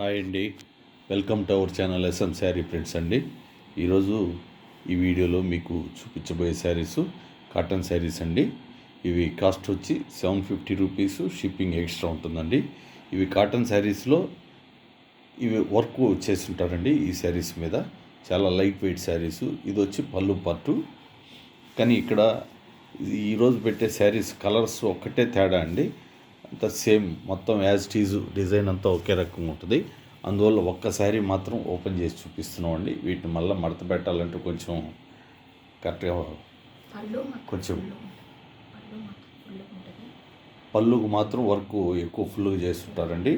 Hi అండి. Welcome to our channel SM sari prints అండి. ఈరోజు ఈ వీడియోలో మీకు చూపించబోయే శారీస్ కాటన్ శారీస్ అండి. ఇవి కాస్ట్ వచ్చి seven fifty rupees shipping extra ఉంటుందండి. ఇవి కాటన్ శారీస్లో ఇవి వర్క్ చేసి ఉంటారండి ఈ శారీస్ మీద. చాలా లైట్ వెయిట్ శారీస్. ఇది వచ్చి పళ్ళు పట్టు. కానీ ఇక్కడ ఈరోజు పెట్టే శారీస్ కలర్స్ ఒక్కటే తేడా అండి. అంతా సేమ్ మొత్తం యాజ్ టీజ్ డిజైన్ అంతా ఒకే రకంగా ఉంటుంది. అందువల్ల ఒక్క శారీ మాత్రం ఓపెన్ చేసి చూపిస్తున్నాం అండి వీటిని మళ్ళీ మడత పెట్టాలంటే కొంచెం కరెక్ట్గా కొంచెం. పళ్ళుకు మాత్రం వర్క్ ఎక్కువ ఫుల్గా చేస్తుంటారండి.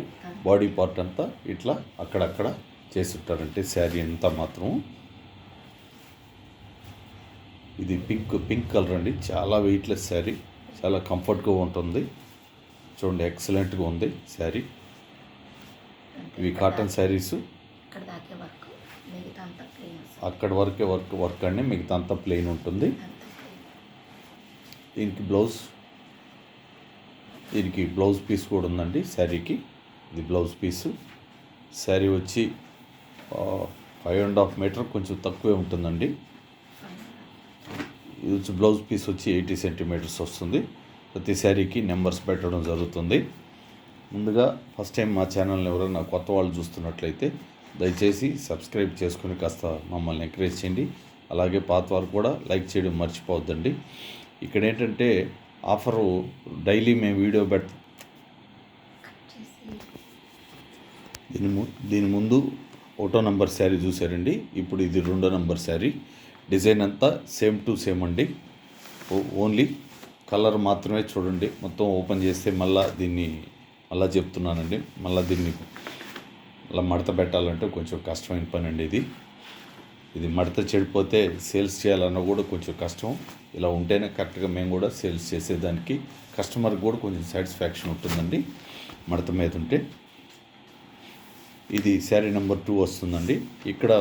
బాడీ పార్ట్ అంతా ఇట్లా అక్కడక్కడ చేస్తుంటారంటే శారీ అంతా మాత్రం. ఇది పింక్ పింక్ కలర్ అండి. చాలా వెయిట్లెస్ శారీ. చాలా కంఫర్ట్గా ఉంటుంది. చూడండి ఎక్సలెంట్గా ఉంది శారీ. ఇవి కాటన్ శారీస్ అక్కడ వరకే వర్క్ వర్క్ అండి మిగతా అంతా ప్లెయిన్ ఉంటుంది. దీనికి బ్లౌజ్ దీనికి బ్లౌజ్ పీస్ కూడా ఉందండి శారీకి. ఇది బ్లౌజ్ పీసు శారీ వచ్చి ఫైవ్ అండ్ హాఫ్ మీటర్ కొంచెం తక్కువే ఉంటుందండి. ఇది వచ్చి బ్లౌజ్ పీస్ వచ్చి ఎయిటీ సెంటీమీటర్స్ వస్తుంది. ప్రతి శారీకి నెంబర్స్ పెట్టడం జరుగుతుంది. ముందుగా ఫస్ట్ టైం మా ఛానల్ని ఎవరైనా కొత్త వాళ్ళు చూస్తున్నట్లయితే దయచేసి సబ్స్క్రైబ్ చేసుకుని కాస్త మమ్మల్ని ఎంకరేజ్ చేయండి. అలాగే పాత వారు కూడా లైక్ చేయడం మర్చిపోవద్దండి. ఇక్కడ ఏంటంటే ఆఫరు డైలీ మేము వీడియో పెట్ దీని ము దీని ముందు ఒకటో నంబర్ శారీ చూసారండి ఇప్పుడు ఇది రెండో నంబర్ శారీ. డిజైన్ అంతా సేమ్ టు సేమ్ అండి. ఓ- ఓన్లీ కలర్ మాత్రమే చూడండి. మొత్తం ఓపెన్ చేస్తే మళ్ళీ దీన్ని మళ్ళీ చెప్తున్నానండి. మళ్ళీ దీన్ని మళ్ళీ మడత పెట్టాలంటే కొంచెం కష్టమైన పని అండి ఇది. ఇది మడత చెడిపోతే సేల్స్ చేయాలన్నా కూడా కొంచెం కష్టం. ఇలా ఉంటేనే కరెక్ట్గా మేము కూడా సేల్స్ చేసేదానికి కస్టమర్కి కూడా కొంచెం సాటిస్ఫాక్షన్ ఉంటుందండి మడత మీద ఉంటే. ఇది శారీ నెంబర్ టూ వస్తుందండి. ఇక్కడ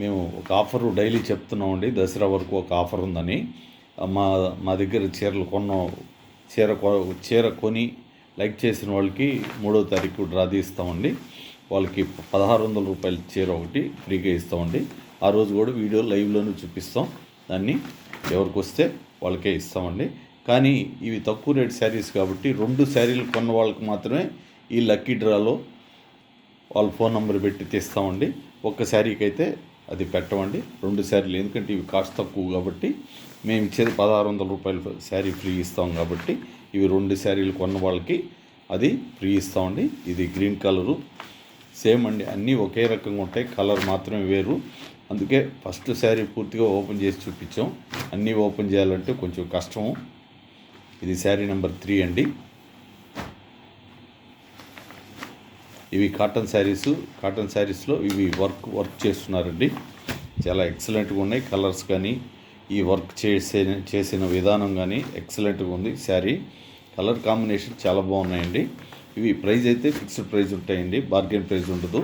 మేము ఒక ఆఫర్ డైలీ చెప్తున్నామండి. దసరా వరకు ఒక ఆఫర్ ఉందని. మా మా దగ్గర చీరలు కొన్న చీర కొ- చీర కొని లైక్ చేసిన వాళ్ళకి మూడో తారీఖు డ్రా తీస్తామండి. వాళ్ళకి పదహారు వందల రూపాయల చీర ఒకటి ఫ్రీగా ఇస్తామండి. ఆ రోజు కూడా వీడియో లైవ్లోనే చూపిస్తాం. దాన్ని ఎవరికి వస్తే వాళ్ళకే ఇస్తామండి. కానీ ఇవి తక్కువ రేట్ శారీస్ కాబట్టి రెండు శారీలు కొన్న వాళ్ళకి మాత్రమే ఈ లక్కీ డ్రాలో వాళ్ళ ఫోన్ నెంబర్ పెట్టి తీస్తామండి. ఒక్క శారీకి అయితే అది పెట్టమండి. రెండు శారీలు ఎందుకంటే ఇవి కాస్ట్ తక్కువ కాబట్టి మేము ఇచ్చేది పదహారు వందల రూపాయలు శారీ ఫ్రీ ఇస్తాం కాబట్టి ఇవి రెండు శారీలు కొన్న వాళ్ళకి అది ఫ్రీ ఇస్తామండి. ఇది గ్రీన్ కలరు. సేమ్ అండి అన్నీ ఒకే రకంగా ఉంటాయి. కలర్ మాత్రమే వేరు. అందుకే ఫస్ట్ శారీ పూర్తిగా ఓపెన్ చేసి చూపించాం. అన్నీ ఓపెన్ చేయాలంటే కొంచెం కష్టము. ఇది శారీ నెంబర్ త్రీ అండి. ఇవి కాటన్ శారీస్ కాటన్ శారీస్లో ఇవి వర్క్ వర్క్ చేస్తున్నారండి. చాలా ఎక్సలెంట్గా ఉన్నాయి. కలర్స్ కానీ ఈ వర్క్ చేసే చేసిన విధానం కానీ ఎక్సలెంట్గా ఉంది. శారీ కలర్ కాంబినేషన్ చాలా బాగున్నాయండి. ఇవి ప్రైస్ అయితే ఫిక్స్డ్ ప్రైస్ ఉంటాయండి. బార్గెన్ ప్రైస్ ఉండదు.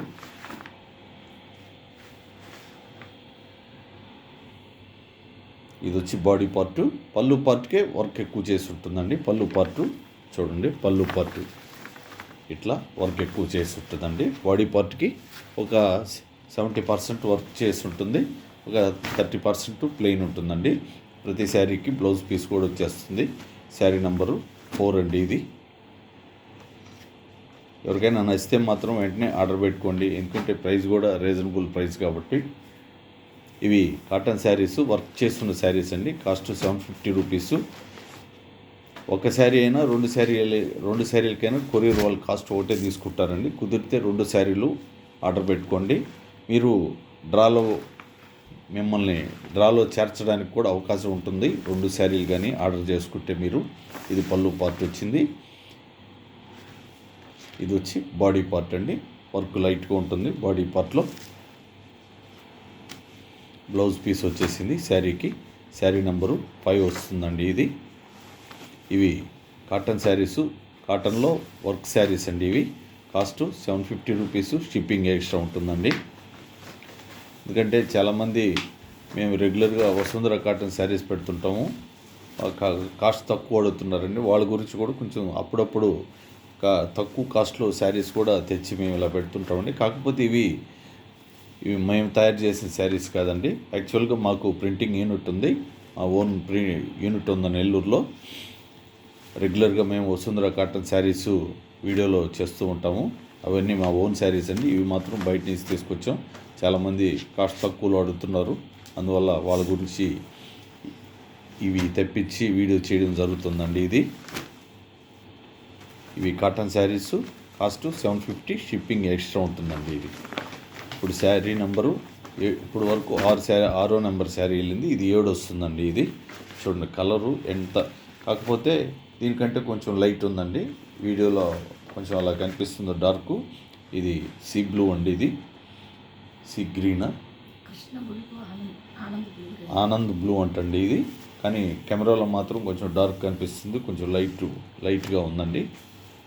ఇది వచ్చి బాడీ పార్ట్. పళ్ళు పార్ట్కే వర్క్ ఎక్కువ చేసి ఉంటుందండి. పళ్ళు పార్టు. చూడండి పళ్ళు పార్టు. ఇట్లా వర్క్ ఎక్కువ చేసి ఉంటుందండి బాడీ పార్ట్కి ఒక సెవెంటీ పర్సెంట్ వర్క్ చేసి ఉంటుంది ఒక థర్టీ పర్సెంట్ ప్లెయిన్ ఉంటుందండి. ప్రతి శారీకి బ్లౌజ్ పీస్ కూడా వచ్చేస్తుంది. శారీ నెంబరు ఫోర్ అండి ఇది. ఎవరికైనా నచ్చితే మాత్రం వెంటనే ఆర్డర్ పెట్టుకోండి. ఎందుకంటే ప్రైస్ కూడా రీజనబుల్ ప్రైస్ కాబట్టి. ఇవి కాటన్ శారీస్ వర్క్ చేస్తున్న శారీస్ అండి. Cost seven fifty rupees. ఒక శారీ అయినా రెండు శారీలు రెండు శారీలకైనా కొరియర్ వాళ్ళు కాస్ట్ ఒకటే తీసుకుంటారండి. కుదిరితే రెండు శారీలు ఆర్డర్ పెట్టుకోండి. మీరు డ్రాలో మిమ్మల్ని డ్రాలో చేర్చడానికి కూడా అవకాశం ఉంటుంది. రెండు శారీలు కానీ ఆర్డర్ చేసుకుంటే మీరు ఇది పళ్ళు పార్ట్ వచ్చింది. ఇది వచ్చి బాడీ పార్ట్ అండి. వర్క్ లైట్గా ఉంటుంది బాడీ పార్ట్లో. బ్లౌజ్ పీస్ వచ్చేసింది శారీకి. శారీ నెంబరు ఫైవ్ వస్తుందండి ఇది. ఇవి కాటన్ శారీసు కాటన్లో వర్క్ శారీస్ అండి ఇవి. Cost seven fifty rupees shipping extra ఉంటుందండి. ఎందుకంటే చాలామంది మేము రెగ్యులర్గా వసుంధర కాటన్ శారీస్ పెడుతుంటాము. కా- కాస్ట్ తక్కువ అడుగుతున్నారండి. వాళ్ళ గురించి కూడా కొంచెం అప్పుడప్పుడు కా తక్కువ కాస్ట్లో శారీస్ కూడా తెచ్చి మేము ఇలా పెడుతుంటామండి. కాకపోతే ఇవి ఇవి మేము తయారు చేసిన శారీస్ కాదండి. యాక్చువల్గా మాకు ప్రింటింగ్ యూనిట్ ఉంది. మా ఓన్ ప్రి యూనిట్ ఉంది నెల్లూరులో. రెగ్యులర్గా మేము వసుంధర కాటన్ శారీస్ వీడియోలో చేస్తూ ఉంటాము. అవన్నీ మా ఓన్ శారీస్ అండి. ఇవి మాత్రం బయట నుంచి తీసుకొచ్చాం. చాలామంది కాస్ట్ తక్కువలో అడుగుతున్నారు. అందువల్ల వాళ్ళ గురించి ఇవి తెప్పించి వీడియో చేయడం జరుగుతుందండి ఇది. ఇవి cotton saris. Cost seven fifty shipping extra ఉంటుందండి ఇది. ఇప్పుడు శారీ నెంబరు ఇప్పుడు వరకు ఆరు శారీ ఆరో నెంబర్ శారీ వెళ్ళింది. ఇది ఏడు వస్తుందండి ఇది. చూడండి కలరు ఎంత. కాకపోతే దీనికంటే కొంచెం లైట్ ఉందండి. వీడియోలో కొంచెం అలా కనిపిస్తుంది డార్క్ ఇది సీ బ్లూ అండి ఇది. సీ గ్రీనా ఆనంద్ బ్లూ అంటండి ఇది. కానీ కెమెరాలో మాత్రం కొంచెం డార్క్ కనిపిస్తుంది. కొంచెం లైట్ లైట్గా ఉందండి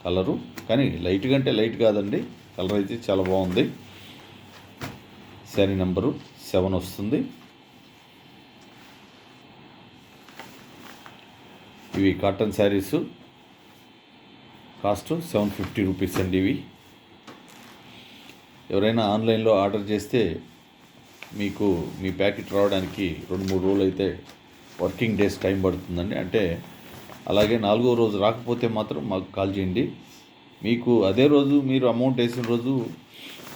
కలరు కానీ లైట్గా అంటే లైట్ కాదండి. కలర్ అయితే చాలా బాగుంది. శారీ నెంబరు సెవెన్ వస్తుంది. ఇవి cotton saris. Cost seven fifty rupees అండి ఇవి. ఎవరైనా ఆన్లైన్లో ఆర్డర్ చేస్తే మీకు మీ ప్యాకెట్ రావడానికి రెండు మూడు రోజులు అయితే వర్కింగ్ డేస్ టైం పడుతుందండి. అంటే అలాగే నాలుగో రోజు రాకపోతే మాత్రం మాకు కాల్ చేయండి. మీకు అదే రోజు మీరు అమౌంట్ వేసిన రోజు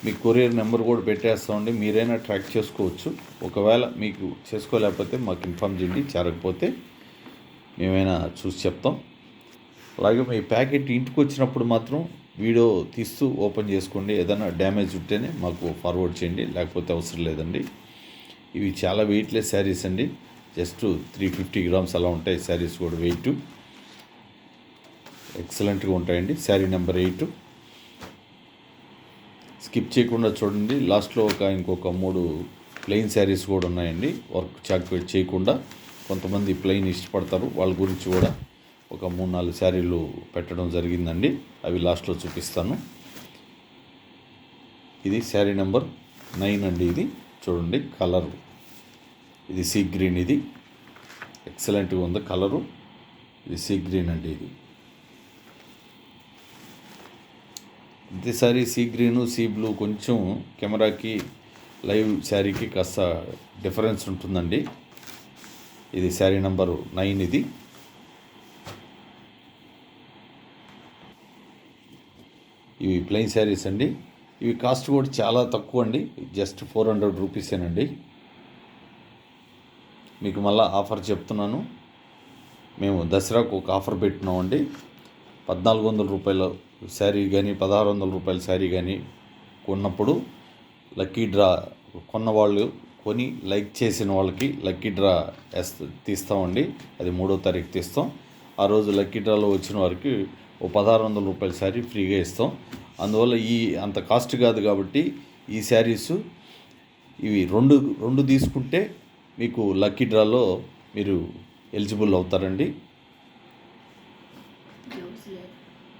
మీ కొరియర్ నెంబర్ కూడా పెట్టేస్తామండి. మీరైనా ట్రాక్ చేసుకోవచ్చు. ఒకవేళ మీకు చేసుకోలేకపోతే మాకు ఇన్ఫామ్ చేయండి. చేరకపోతే మేమైనా చూసి చెప్తాం. అలాగే మీ ప్యాకెట్ ఇంటికి వచ్చినప్పుడు మాత్రం వీడియో తీస్తూ ఓపెన్ చేసుకోండి. ఏదైనా డ్యామేజ్ ఉంటేనే మాకు ఫార్వర్డ్ చేయండి. లేకపోతే అవసరం లేదండి. ఇవి చాలా వెయిట్లెస్ శారీస్ అండి. జస్ట్ త్రీ ఫిఫ్టీ గ్రామ్స్ అలా ఉంటాయి. శారీస్ కూడా వెయిట్. ఎక్సలెంట్గా ఉంటాయండి. Sari number eight. స్కిప్ చేయకుండా చూడండి. లాస్ట్లో ఒక ఇంకొక మూడు ప్లెయిన్ శారీస్ కూడా ఉన్నాయండి. వర్క్ చాక్ చేయకుండా. కొంతమంది ప్లెయిన్ ఇష్టపడతారు. వాళ్ళ గురించి కూడా ఒక మూడు నాలుగు శారీలు పెట్టడం జరిగిందండి. అవి లాస్ట్లో చూపిస్తాను. ఇది శారీ నెంబర్ నైన్ అండి ఇది. చూడండి కలర్ ఇది సీ గ్రీన్ ఇది. ఎక్సలెంట్గా ఉంది కలరు ఇది సీ గ్రీన్ అండి ఇది. ప్రతిసారి సీ గ్రీను సీ బ్లూ కొంచెం కెమెరాకి లైవ్ శారీకి కాస్త డిఫరెన్స్ ఉంటుందండి. ఇది శారీ నెంబరు నైన్ ఇది. ఇవి ప్లెయిన్ శారీస్ అండి. ఇవి కాస్ట్ కూడా చాలా తక్కువ అండి. జస్ట్ ఫోర్ హండ్రెడ్ రూపీసేనండి మీకు మళ్ళీ ఆఫర్ చెప్తున్నాను. మేము దసరాకు ఒక ఆఫర్ పెట్టినామండి. పద్నాలుగు వందల రూపాయల శారీ కానీ పదహారు వందల రూపాయల శారీ కానీ కొన్నప్పుడు లక్కీ డ్రా కొన్నవాళ్ళు కొని లైక్ చేసిన వాళ్ళకి లక్కీ డ్రా తీస్తామండి. అది మూడో తారీఖు తీస్తాం. ఆ రోజు లక్కీ డ్రాలో వచ్చిన వారికి ఓ పదహారు వందల రూపాయల శారీ ఫ్రీగా ఇస్తాం. అందువల్ల ఈ అంత కాస్ట్ కాదు కాబట్టి ఈ శారీస్ ఇవి రెండు రెండు తీసుకుంటే మీకు లక్కీ డ్రాలో మీరు ఎలిజిబుల్ అవుతారండి.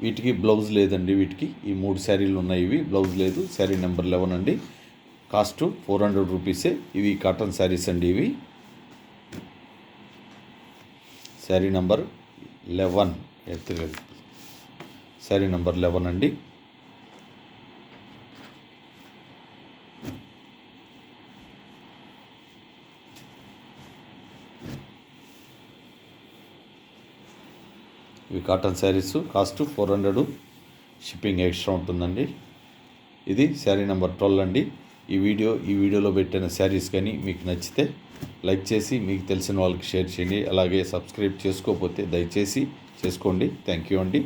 వీటికి బ్లౌజ్ లేదండి వీటికి. ఈ మూడు శారీలు ఉన్నాయి ఇవి. బ్లౌజ్ లేదు శారీ నెంబర్ లెవెన్ అండి. కాస్ట్ ఫోర్ హండ్రెడ్ రూపీసే. ఇవి కాటన్ శారీస్ అండి ఇవి. శారీ నెంబర్ లెవెన్ ఎత్తుగా శారీ నెంబర్ లెవెన్ అండి. ఇవి cotton saris cost four hundred. Shipping extra ఉంటుందండి. ఇది శారీ నెంబర్ ట్వెల్వ్ అండి. ఈ వీడియో ఈ వీడియోలో పెట్టిన శారీస్ కానీ మీకు నచ్చితే లైక్ చేసి మీకు తెలిసిన వాళ్ళకి షేర్ చేయండి. అలాగే సబ్స్క్రైబ్ చేసుకోకపోతే దయచేసి చేసుకోండి. థ్యాంక్ యూ అండి.